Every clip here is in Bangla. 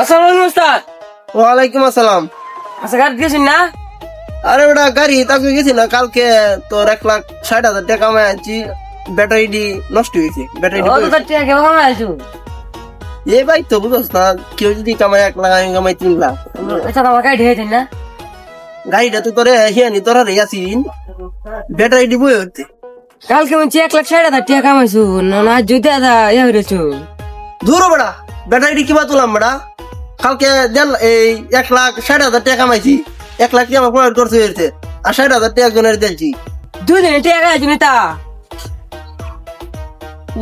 আসসালামু আলাইকুম উস্তাদ। ওয়ালাইকুম আসসালাম। আচ্ছা গাড়ি গেছেন না? আরে ওটা গাড়ি তাকে গেছি না কালকে তোর এক লাখ ষাট হাজার টাকা আনছি ব্যাটারিটি নষ্ট হয়েছে ব্যাটারিটি এই ভাই তো বুঝছ না কেউ যদি কামাই এক লাখ আমি কামাই তিন লাখ। আচ্ছা আমার গাড়ি হয়েছেন না? গাড়িটা তো তোরে হিয়ানি তোরা রে আছিন ব্যাটারিটি বই হচ্ছে কালকে বলছি এক লাখ ষাট হাজার টাকা কামাইছো না না যদি দাদা ইয়ে হয়েছো দূর বেড়া। ব্যাটারিটি কিবা তুলাম বেড়া কালকে দেড় এই এক লাখ ষাট হাজার টাকা কামাইছি। এক লাখ টাকা প্রয়োগ করতে হয়েছে আর ষাট হাজার টাকা একজনের দিয়েছি দুই দিনে টাকা আছে তা?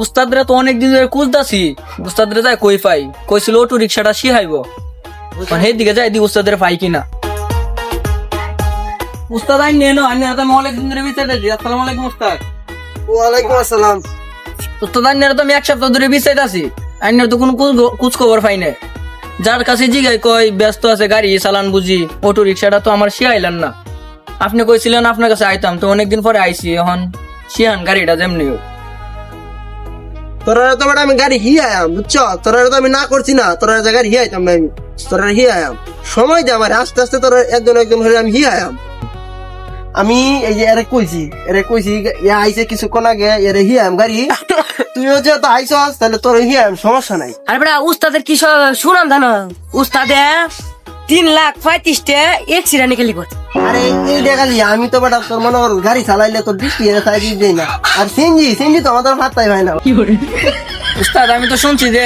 উস্তাদরা তো অনেক দিন ধরে খুঁজতাছি। উস্তাদরা যাই কই পাই? কইছিল অটো রিক্সাটা শিহাইব মানে সেই দিকে যাই দি উস্তাদের পাই কিনা। উস্তাদ আইন নেনো আইন তো আমি অনেক দিন ধরে বিচারে দিই আসসালামু আলাইকুম উস্তাদ। ওয়ালাইকুম আসসালাম। উস্তাদ আইন তো আমি এক সপ্তাহ ধরে বিচাইতে আছি আইনের তো কোনো কুচ খবর পাই না যার কাছে জিগাই কয়, ব্যস্ত আছে গাড়ি, চালান বুঝি অটো রিক্সাটা তো আমার শিয়াইলেন না। আপনি কইছিলেন আপনার কাছে আইতাম, তো অনেকদিন পরে আইছি, এখন শিয়ান গাড়িটা যেমনি হোক। তোরা তো আমি গাড়ি হিয়ে আয়াম বুঝছ? তোরা তো আমি না করছি না, তোরা গাড়ি হিয়ে আইতাম না আমি, তোরা হিয়ে আয়াম সময় দে আমার, আস্তে আস্তে তোরা একজন একজন হয়ে আমি হিয়ে আয়াম আমি এই যে এরে কইছি এরে কইছি এ আইছে কিছুক্ষণ আগে এরে হিয়ে আয়াম গাড়ি। তুইও যে তো আইসস তাহলে তোর হিয়ে আয়াম সমস্যা নাই। আরে বেটা উস্তাদের কি শুনাম জানো? উস্তাদে তিন লাখ পঁয়ত্রিশটা এক্সিডেন্ট নিকালি করছে। আরে এই দেখা যাই আমি তো বেটা তোর মনে কর গাড়ি চালাইলে তোর বৃষ্টি সাইড দিই না। আর সিনজি সিনজি তো আমাদের হাতটাই হয় না। উস্তাদ আমি তো শুনছি যে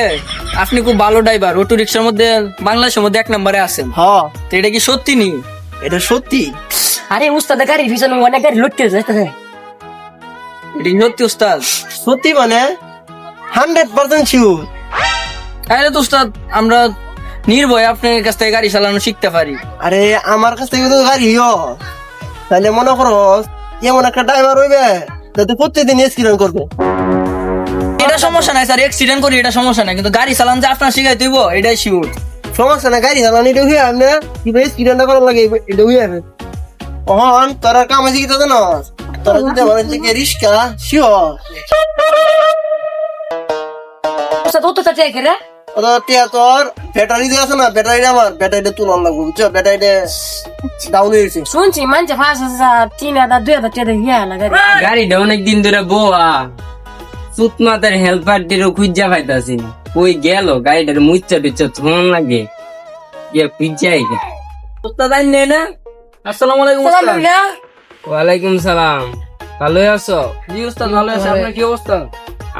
আপনি খুব ভালো ড্রাইভার অটো রিক্সার মধ্যে বাংলাদেশের মধ্যে এক নম্বরে আছেন। হ তো এটা কি সত্যি নি? এটা সত্যি? আরে উস্তাদের গাড়ি পিছনে অনেক গাড়ি লুটতে যাইতেছে। এটা সত্যি উস্তাদ? সত্যি মানে? হান্ড্রেড পার্সেন্ট শিওর তাহলে তো উস্তাদ আমরা নির্ভয় আপনার কাছ থেকে গাড়ি চালানো শিখতে পারি। আরে আমার কাছ থেকে তো গাড়ি হ। তাহলে মনে করো এমন একটা ড্রাইভার হইবে যাতে প্রত্যেকদিন এক্সিডেন্ট করবে। এটা সমস্যা নাই স্যার অ্যাক্সিডেন্ট করি এটা সমস্যা নাই কিন্তু গাড়ি চালান যে আপনার শিখাই দিব এটাই শিওর সমস্যা না গাড়ি চালানো এটা হয়ে আমি না। কি ভাই স্ক্রিনটা করার লাগে এটা হয়ে যাবে। অহন তোরা কাম আছে কি তো জানো তোরা যদি আমার থেকে রিস্কা শিওর তো তার ব্যাটারি দিয়ে আছে না ব্যাটারিটা আমার ব্যাটারিটা তুলার লাগবে বুঝছ? ব্যাটারিটা ডাউন হয়েছে শুনছি মানছে পাঁচ হাজার তিন হাজার দুই হাজার টাকা ইয়া না গাড়ি। গাড়িটা অনেক দিন ধরে বোয়া সুত মাতার হেল্পার দিরও খুঁজা পাইতাছি না। কই গেল? গাড়িটার মুচ্চা টুচ্চা থন লাগে। ইয়ে খুঁজাই গে উস্তাদ আইন নেই না? আসসালামু আলাইকুম উস্তাদ। ওয়ালাইকুম সালাম। ভালো আছো? জি উস্তাদ ভালো আছে। আপনার কি অবস্থা?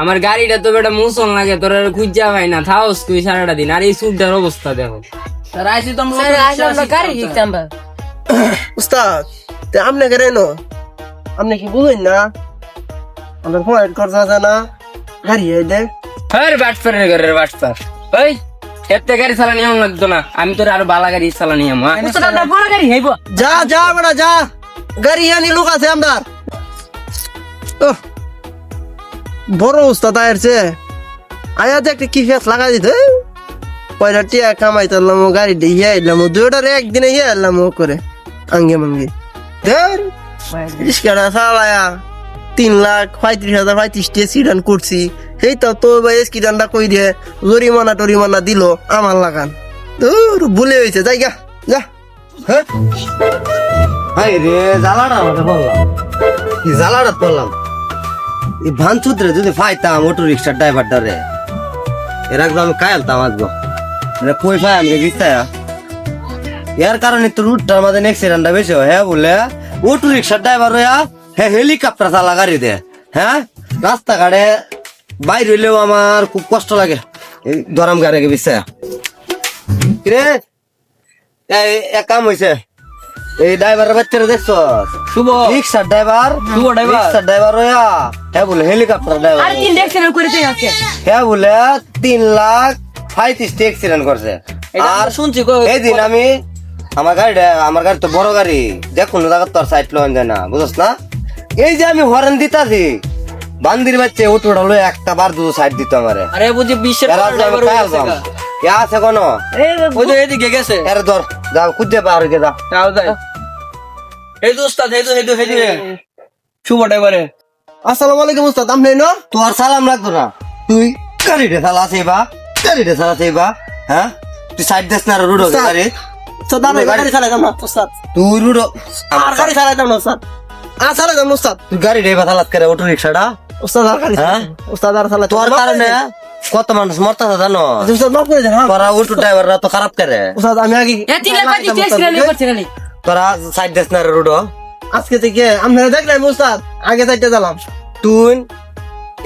আমার গাড়িটা তো বেটা মুসন লাগে তোর আর খুঁজা পাই না। থাওস তুই সারাটা দিন। আর এই সুটটার অবস্থা দেখো। স্যার আইসি তো আমরা গাড়ি শিখতাম উস্তাদ তে আপনি কেন এনো আপনি কি বুঝেন না? আমার ফোন খরচা আছে না। গাড়ি আইলে হ্যাঁ বাটপারের ঘরের বাটপার ওই এতে গাড়ি চালানি আমার লাগতো না। আমি তোর আরও বালা গাড়ি চালানি আমার বড় গাড়ি হইব। যা যা বেটা যা। গাড়ি আনি লোক আছে আমার। বড় উস্তাদ আয়েরছে আয়া যে একটা কি ফেস লাগা দিত পয়লা টিয়া কামাই তারলাম গাড়ি দিয়ে এলাম দুইটার একদিনে ইয়ে এলাম ও করে। আঙ্গে মাঙ্গে ধর রিস্কাটা চালায়া। তিন লাখ, পঁয়ত্রিশ হাজার, পঁয়ত্রিশ টিয়া সিডান করছি সেই তো তো ভাই স্কিডানটা কই দিয়ে জরিমানা টরিমানা দিল আমার লাগান। তোর ভুলে হয়েছে, যাই গা, যা। হ্যাঁ? হাই রে, জ্বালাটা আমাকে বললাম। জ্বালাটা বললাম? এই ভানচুদ্রে যদি ফাইতাম অটো রিক্সার ড্রাইভারটা রে, এর একদম আমি কায়ালতাম আসব এটা কই ফাই আমি দিস্তায়া এর কারণে তো রুটটার মাঝে অ্যাক্সিডেন্টটা বেশি হয় হ্যাঁ বলে? অটো রিক্সার ড্রাইভার হইয়া হ্যাঁ হেলিকপ্টার চালা গাড়ি দে হ্যাঁ রাস্তাঘাটে বাইর হইলেও আমার খুব কষ্ট লাগে। এই গরম গাড়ি বিশ্বায়া রে এক কাম হইছে এই ড্রাইভারের বাচ্চারা দেখছ? শুভ। রিক্সার ড্রাইভার শুভ driver। রিক্সার ড্রাইভার হ্যাঁ। বলে হেলিকপ্টার ড্রাইভার আরে তিন হ্যাঁ বলে তিন লাখ পঁয়ত্রিশটি অ্যাক্সিডেন্ট করছে আর শুনছি কই- এই দিন আমি আমার গাড়িটা আমার গাড়ি তো বড় গাড়ি। দেখুন জায়গা তো আর সাইড লোন না বুঝছ না? এই যে আমি হরেন দিতাছি বান্দির বাচ্চা উঠে উঠালো একটা বার দুটো সাইড দিত আমারে। আরে বুঝি বিশ্বের। আছে কোন? ওই যে এদিকে গেছে। এর ধর যাও খুঁজে পার গে যা তাও যাই। এই তো উস্তাদ এই তো এই তো এই তো শুভ ড্রাইভারে আসসালামু আলাইকুম উস্তাদ আপনি ন? তোর সালাম লাগতো না। তুই গাড়িটা চালাছে বা গাড়িটা চালাতে বা হ্যাঁ? তুই সাইড দেস না রুডো। গাড়ি। গাড়ি চালাইতাম না উস্তাদ তুই রুডো আর গাড়ি চালাইতাম না উস্তাদ আর চালাইতাম না উস্তাদ। গাড়ি ডেবা চালাত করে অটো রিক্সাটা উস্তাদ আর গাড়ি হ্যাঁ? উস্তাদ আর তোর কারণে কত মানুষ মরতেছে জানো? উস্তাদ মাফ করে দেন হ্যাঁ। তোরা অটো ড্রাইভাররা তো খারাপ করে। উস্তাদ আমি আগে এ তিন লাখ করছে খালি তোরা সাইড দেস না রুডো। আজকে থেকে আপনারা দেখলেন উস্তাদ আগে চাইতে দিলাম তুই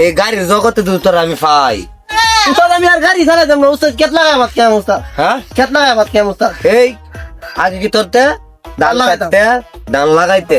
এই গাড়ির জগতে তুই তোরা আমি পাই। উস্তাদ আমি আর গাড়ি চালাইতাম না উস্তাদ কেট লাগাবাত কেমন উস্তাদ? হ্যাঁ? কেট লাগাবাত কেমন উস্তাদ? এই আগে কি তোরতে? ধান লাগাইতাম। কাটতে ধান লাগাইতে।